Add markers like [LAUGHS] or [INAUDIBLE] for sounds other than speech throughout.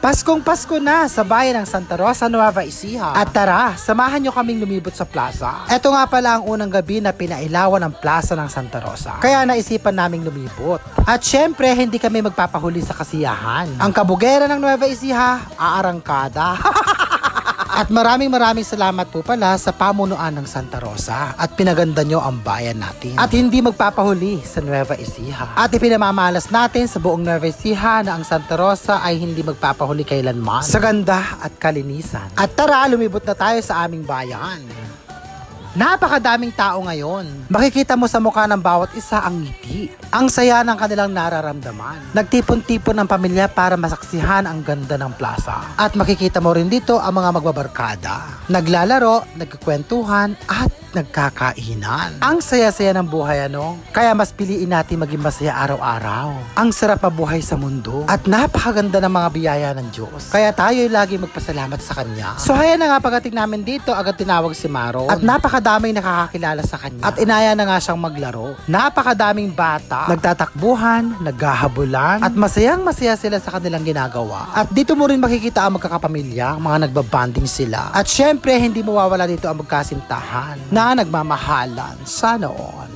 Paskong Pasko na sa bayan ng Santa Rosa, Nueva Ecija. At tara, samahan nyo kaming lumibot sa plaza. Ito nga pala ang unang gabi na pinailawan ng plaza ng Santa Rosa. Kaya naisipan naming lumibot. At syempre, hindi kami magpapahuli sa kasiyahan. Ang kabugera ng Nueva Ecija, aarangkada. [LAUGHS] At maraming maraming salamat po pala sa pamunuan ng Santa Rosa at pinaganda nyo ang bayan natin. At hindi magpapahuli sa Nueva Ecija. At ipinamamalas natin sa buong Nueva Ecija na ang Santa Rosa ay hindi magpapahuli kailanman sa ganda at kalinisan. At tara, lumibot na tayo sa aming bayan. Napakadaming tao ngayon. Makikita mo sa mukha ng bawat isa ang ngiti. Ang saya ng kanilang nararamdaman. Nagtipon-tipon ng pamilya para masaksihan ang ganda ng plaza. At makikita mo rin dito ang mga magbabarkada. Naglalaro, nagkukwentuhan, at nagkakainan. Ang saya-saya ng buhay ano? Kaya mas piliin natin maging masaya araw-araw. Ang sarap mabuhay sa mundo. At napakaganda ng mga biyaya ng Diyos. Kaya tayo'y lagi magpasalamat sa Kanya. So haya na nga pagdating namin dito, agad tinawag si Maro. At napakadaming nakakakilala sa Kanya. At inaya na nga siyang maglaro. Napakadaming bata. Nagtatakbuhan, naghahabulan. At masayang masaya sila sa kanilang ginagawa. At dito mo rin makikita ang magkakapamilya, mga nagbabanding sila. At syempre, hindi mawawala dito ang magkasintahan na nagmamahalan. Sana [LAUGHS] all.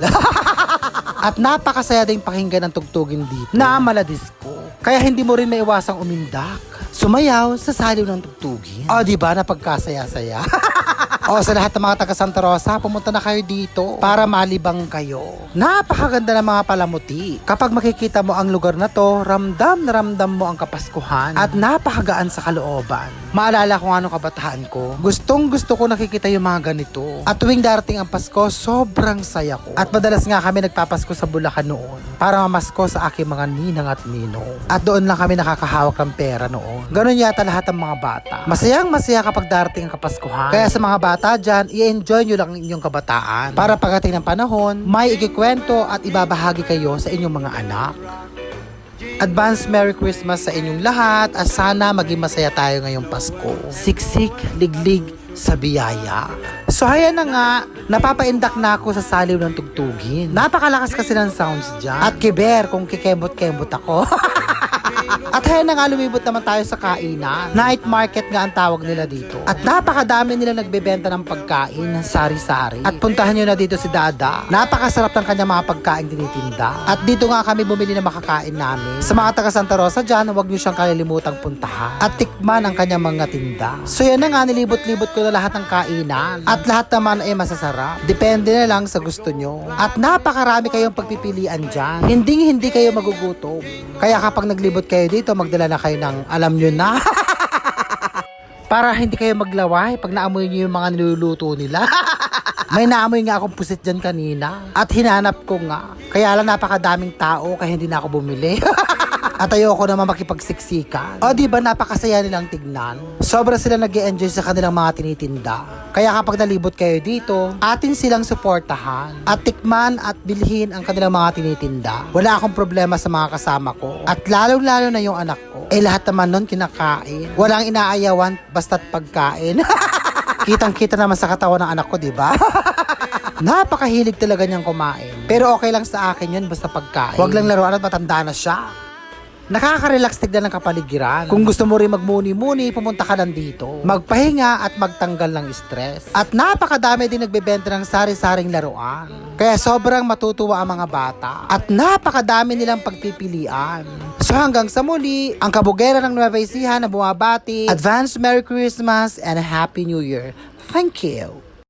At napakasaya ding pakinggan ng tugtugin dito na maladisco. Kaya hindi mo rin maiwasang umindak. Sumayaw sa saliw ng tugtugin. O, di ba? Napagkasaya-saya. [LAUGHS] [LAUGHS] o, sa lahat ng mga taga Santa Rosa, pumunta na kayo dito para malibang kayo. Napakaganda ng mga palamuti. Kapag makikita mo ang lugar na to, ramdam na ramdam mo ang kapaskuhan at napakagaan sa kalooban. Maalala ko nga kabataan ko, gustong gusto ko nakikita yung mga ganito. At tuwing darating ang Pasko, sobrang saya ko. At madalas nga kami nagpapasko sa Bulacan noon para mamasko sa aking mga ninang at ninong. At doon lang kami nakakahawak ng pera noon. Ganon yata lahat ng mga bata. Masayang masaya kapag darating ang Kapaskuhan. Kaya sa mga bata dyan, i-enjoy nyo lang ang inyong kabataan. Para pagdating ng panahon, may ikikwento at ibabahagi kayo sa inyong mga anak. Advance Merry Christmas sa inyong lahat at sana maging masaya tayo ngayong Pasko. Siksik, liglig, sa biyaya. So haya na nga, napapaindak na ako sa saliw ng tugtugin. Napakalakas kasi ng sounds dyan. At kiber kung kikembot-kembot ako. [LAUGHS] At haya na nga lumibot naman tayo sa kainan. Night market nga ang tawag nila dito. At napakadami nila nagbebenta ng pagkain, sari-sari. At puntahan nyo na dito si Dada. Napakasarap ng kanyang mga pagkain tinitinda. At dito nga kami bumili ng makakain namin. Sa mga taga Santa Rosa dyan, huwag nyo siyang kalilimutang puntahan. At tikman ang kanyang mga tinda. So yan na nga, nilibot-libot ko na lahat ng kainan. At lahat naman ay masasarap. Depende na lang sa gusto nyo. At napakarami kayong pagpipilian dyan. Hindi hindi kayo magugutom. Kaya kapag naglibot kayo dito, magdala na kayo ng alam nyo na. [LAUGHS] Para hindi kayo maglaway pag naamoy nyo yung mga niluluto nila. [LAUGHS] May naamoy nga akong pusit dyan kanina. At hinanap ko nga. Kaya lang napakadaming tao kaya hindi na ako bumili. [LAUGHS] At ayoko naman makipagsiksikan. O di ba napakasaya nilang tignan? Sobra sila nag enjoy sa kanilang mga tinitinda. Kaya kapag nalibot kayo dito, atin silang suportahan. At tikman at bilhin ang kanilang mga tinitinda. Wala akong problema sa mga kasama ko. At lalo-lalo na yung anak ko. Eh lahat naman nun kinakain. Walang inaayawan basta't pagkain. [LAUGHS] Kitang-kita naman sa katawan ng anak ko, di ba? [LAUGHS] Napakahilig talaga niyang kumain. Pero okay lang sa akin yun basta pagkain. Huwag lang laruan at matanda na siya. Nakaka-relax tignan ng kapaligiran. Kung gusto mo rin magmuni-muni, pumunta ka lang dito. Magpahinga at magtanggal ng stress. At napakadami din nagbebenta ng sari-saring laruan. Kaya sobrang matutuwa ang mga bata. At napakadami nilang pagpipilian. So hanggang sa muli, ang kabugera ng Nueva Ecija na bumabati, Advance Merry Christmas and Happy New Year. Thank you.